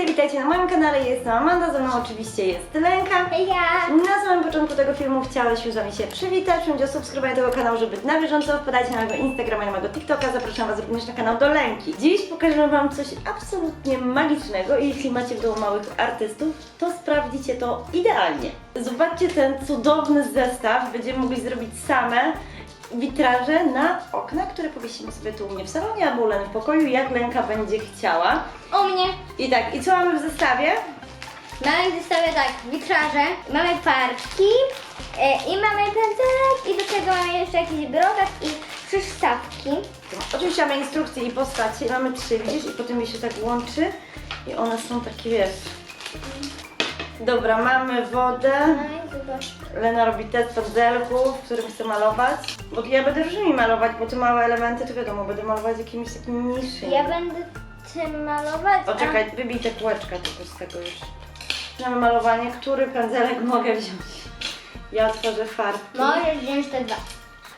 wszyscy, witajcie na moim kanale, jestem Amanda, ze mną oczywiście jest Lenka. Ja. Na samym początku tego filmu chciałyśmy z Wami się przywitać, wszędzie o subskrybowanie tego kanału, żeby być na bieżąco, wpadajcie na mojego Instagrama i na mojego TikToka, zapraszam Was również na kanał do Lenki. Dziś pokażemy Wam coś absolutnie magicznego i jeśli macie w domu małych artystów, to sprawdzicie to idealnie. Zobaczcie ten cudowny zestaw, będziemy mogli zrobić same witraże na okna, które powiesimy sobie tu u mnie w salonie albo u Leny w pokoju, jak Lenka będzie chciała. U mnie. I tak, i co mamy w zestawie? Mamy w zestawie tak, witraże, mamy farbki e, i mamy pędzelek i do tego mamy jeszcze jakiś brokat i przystawki. Oczywiście mamy instrukcje i postacie, mamy trzy, widzisz, i potem je się tak łączy i one są takie, wiesz... Dobra, mamy wodę. No. Lena robi test pędzelków, w którym chce malować. Bo ja będę różnymi malować, bo te małe elementy, to wiadomo, będę malować jakimiś takimi niższymi. Ja będę tym malować. O, czekaj, wybij te kółeczka tylko z tego już. Mamy malowanie, który pędzelek mogę wziąć? Ja otworzę farbki. Możesz wziąć te dwa.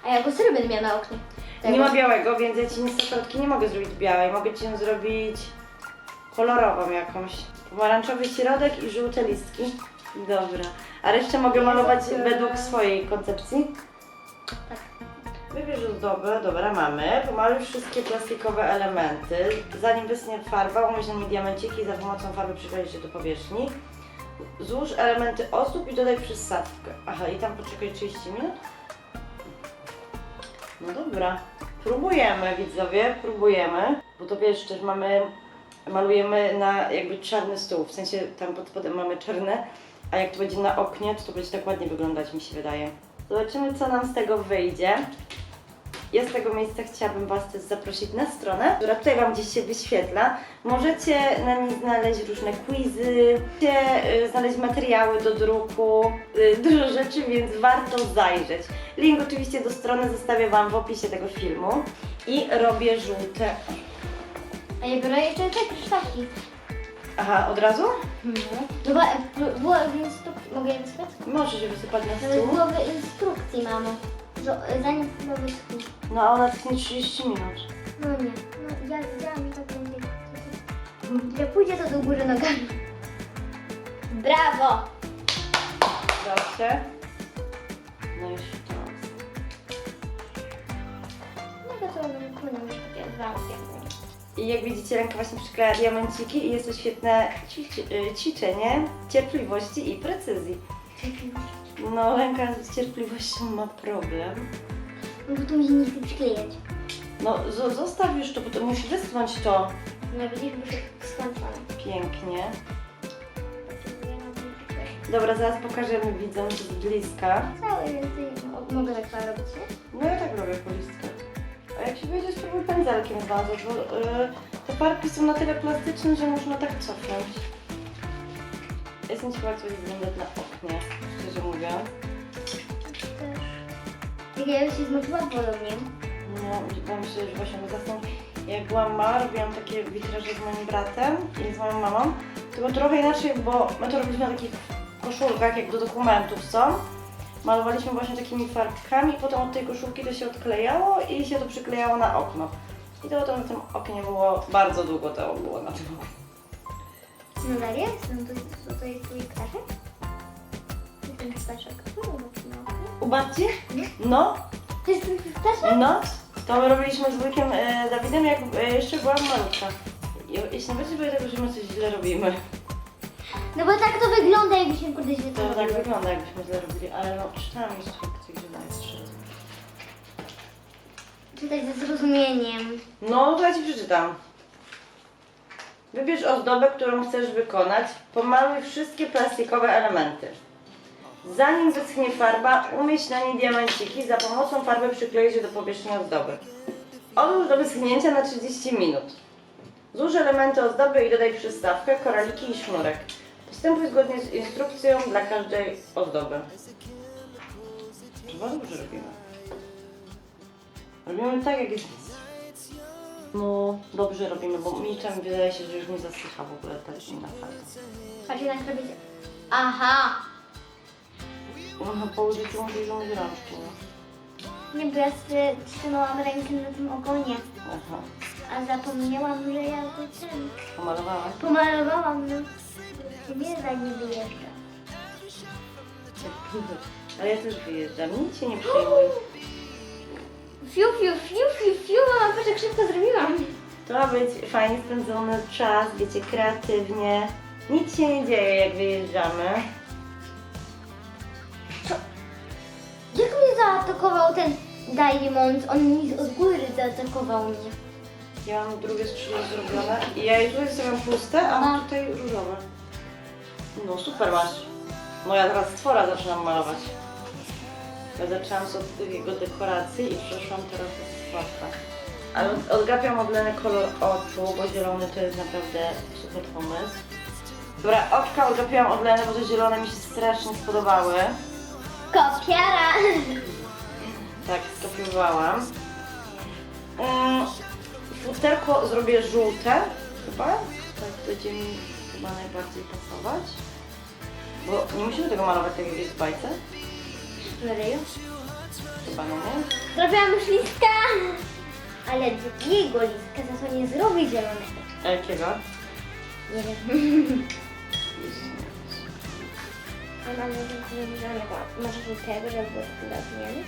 A ja go będę miała na oknie. Nie ma białego, więc ja ci niestety nie mogę zrobić białej. Mogę ci ją zrobić kolorową jakąś. Pomarańczowy środek i żółte listki. Dobra. A resztę mogę malować według swojej koncepcji? Tak. Wybierz ozdobę, dobra, mamy. Pomaluj wszystkie plastikowe elementy. Zanim wysnie farba, umyśl na nie diamenciki i za pomocą farby przykleić do powierzchni. Złóż elementy ozdób i dodaj przystawkę. Aha, i tam poczekaj 30 minut? No dobra. Próbujemy, widzowie, próbujemy. Bo to wiesz, też mamy, malujemy na jakby czarny stół, w sensie tam pod spodem mamy czarne, a jak to będzie na oknie, to to będzie tak ładnie wyglądać, mi się wydaje. Zobaczymy, co nam z tego wyjdzie. Ja z tego miejsca chciałabym Was też zaprosić na stronę, która tutaj Wam gdzieś się wyświetla. Możecie na niej znaleźć różne quizy, y, znaleźć materiały do druku, y, dużo rzeczy, więc warto zajrzeć. Link oczywiście do strony zostawię Wam w opisie tego filmu. I robię żółte. A ja biorę jeszcze te przystawki. Aha, od razu? No. No bo e, było w instrukcji, mogę je wysypać? Możesz je wysypać na stół. było w instrukcji, mamo. Zanim chyba wyschnie. No, a ona tchnie 30 minut. No nie. No ja wiedziałam, że tak będzie. Jak pójdzie to do góry nogami. Brawo! Proszę. No i sztos. No to co płyną już takie dwa okienki. I jak widzicie, ręka właśnie przykleja diamenciki i jest to świetne ćwiczy- y, ćwiczenie cierpliwości i precyzji. No, ręka z cierpliwością ma problem. No bo się nie chce przyklejać. No, zo- zostaw już to, bo to musi wyschnąć to No widzisz, się skończone. pięknie. Dobra, zaraz pokażemy widzom z bliska. Całe więcej. O, Mogę tak robić, nie? No ja tak robię po listkach. A jak się wyjdzie, spróbuj pędzelkiem związać, bo y, te farbki są na tyle plastyczne, że można tak cofnąć. Jestem ciekawa, co jest wyglądać na oknie, szczerze mówiąc. Ja się zmoczyłam wodą, nie? No, mi się, że właśnie zasnąć. Jak byłam mała, robiłam takie witraże z moim bratem i z moją mamą. Tylko trochę inaczej, bo my to robiliśmy na takich koszulkach, jak do dokumentów są. Malowaliśmy właśnie takimi farbkami, potem od tej koszulki to się odklejało i się to przyklejało na okno. I to potem na tym oknie było, bardzo długo to było na tym oknie. No dalej jest? No to, to, jest twój ptaszek? Ten ptaszek. No, no, no. No, To jest twój ptaszek? no. To my robiliśmy z wujkiem e, Dawidem, jak e, jeszcze byłam malutka. I- Jeśli nie będzie było tego, że my coś źle robimy. No bo tak to wygląda, jakbyśmy kurde źle To to tak wygląda, jakbyśmy źle robili, ale no czytałam instrukcję, gdzie ona jest szybko. Czytaj ze zrozumieniem. No, to ja Ci przeczytam. Wybierz ozdobę, którą chcesz wykonać. Pomaluj wszystkie plastikowe elementy. Zanim wyschnie farba, umieść na niej diamenciki. Za pomocą farby przyklej się do powierzchni ozdoby. Odłóż do wyschnięcia na 30 minut. Złóż elementy ozdoby i dodaj przystawkę, koraliki i sznurek. Postępuj zgodnie z instrukcją dla każdej ozdoby. Chyba dobrze robimy. Robimy tak, jak jest. No, dobrze robimy, bo mi wydaje się, że już nie zasycha w ogóle ta inna farba. Patrz, jak robicie. Aha! No, po użyciu musisz umyć rączki, no. Nie, bo ja sobie trzymałam rękę na tym ogonie. Aha. A zapomniałam, że ja go ten Pomalowałam. pomalowałam, no. Bieda nie wyjeżdża. Ale ja też wyjeżdżam, nic się nie przejmuj. Fiu, fiu, fiu, fiu, fiu, mama, patrz jak szybko zrobiłam. To ma być fajnie spędzony czas, wiecie, kreatywnie. Nic się nie dzieje, jak wyjeżdżamy. Jak mnie zaatakował ten Diamond? On mi od góry zaatakował mnie. Ja mam drugie skrzydło zrobione i ja je tutaj stawiam puste, a mam tutaj różowe. No super masz. No ja teraz stwora zaczynam malować. Ja zaczęłam od jego dekoracji i przeszłam teraz do stworka. Ale od- odgapiam od Leny kolor oczu, bo zielony to jest naprawdę super pomysł. Dobra, oczka odgapiłam od Leny, bo te zielone mi się strasznie spodobały. Kopiara! Tak, skopiowałam. Mm, futerko zrobię żółte chyba. Tak będzie mi chyba najbardziej pasować. Bo nie musimy tego malować tak jak jest w bajce. Chyba no nie? Zrobiłam już listka! Ale drugiego listka za to nie zrobię zielonego. A jakiego? Nie wiem. A mam nadzieję, zielonego. Może żółtego, żeby było zmiany.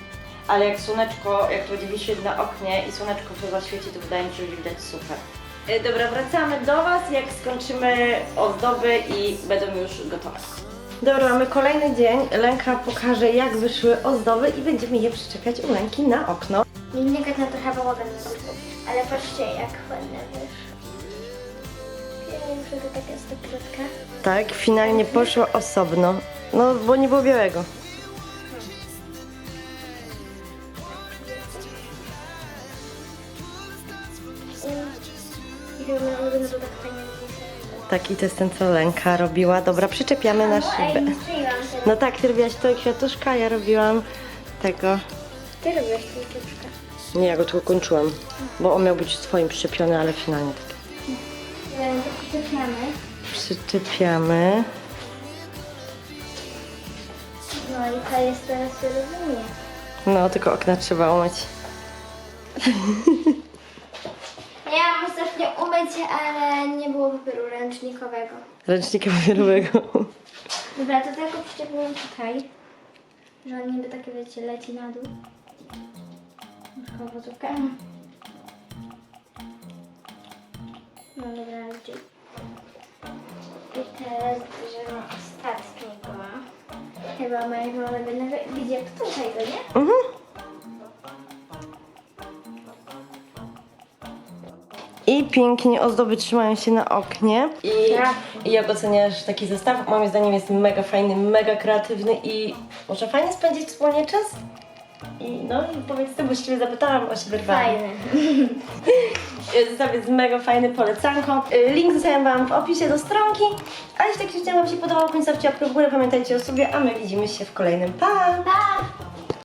Ale jak słoneczko, jak to będzie wisieć na oknie i słoneczko to zaświeci, to wydaje mi się, że widać super. E, Dobra, wracamy do Was, jak skończymy ozdoby i będą już gotowe. Dobra, mamy kolejny dzień. Lenka pokaże, jak wyszły ozdoby i będziemy je przyczepiać u Lenki na okno. Innego na trochę bałagan na górze. Ale patrzcie, jak ładne wiesz. Pierwsza to taka stopkrotka. Tak, finalnie poszło osobno. No, bo nie było białego. Tak, i to jest ten, co Lenka robiła. Dobra, przyczepiamy na szybę. No tak, ty robiłaś to kwiatuszka, ja robiłam tego. Ty tą kiepszkę. Nie, ja go tylko kończyłam, bo on miał być swoim przyczepiony, ale finalnie tak. Przyczepiamy. Przyczepiamy. No i to jest teraz rozumie. No, tylko okna trzeba umyć. Ja ostatnio umyć, ale nie było papieru ręcznikowego. Ręcznika papierowego. Dobra, to tylko przyczepiłam tutaj, że on niby takie wiecie, leci na dół. Już owocówkę. No dobra, gdzie? I teraz bierzemy ostatniego. Chyba mojego ulubionego. Gdzie? Tutaj go, nie? Mhm. I pięknie ozdoby trzymają się na oknie. I, I jak oceniasz taki zestaw? Moim zdaniem jest mega fajny, mega kreatywny i może fajnie spędzić wspólnie czas? I no i powiedz ty, bo się zapytałam, się wyrwałam. Fajny. Zestaw jest mega fajny, polecanko. Y, Link zostawiam Wam w opisie do stronki. A jeśli taki odcinek Wam się podobał, końcówcie łapkę w górę, pamiętajcie o sobie, a my widzimy się w kolejnym. Pa! Pa!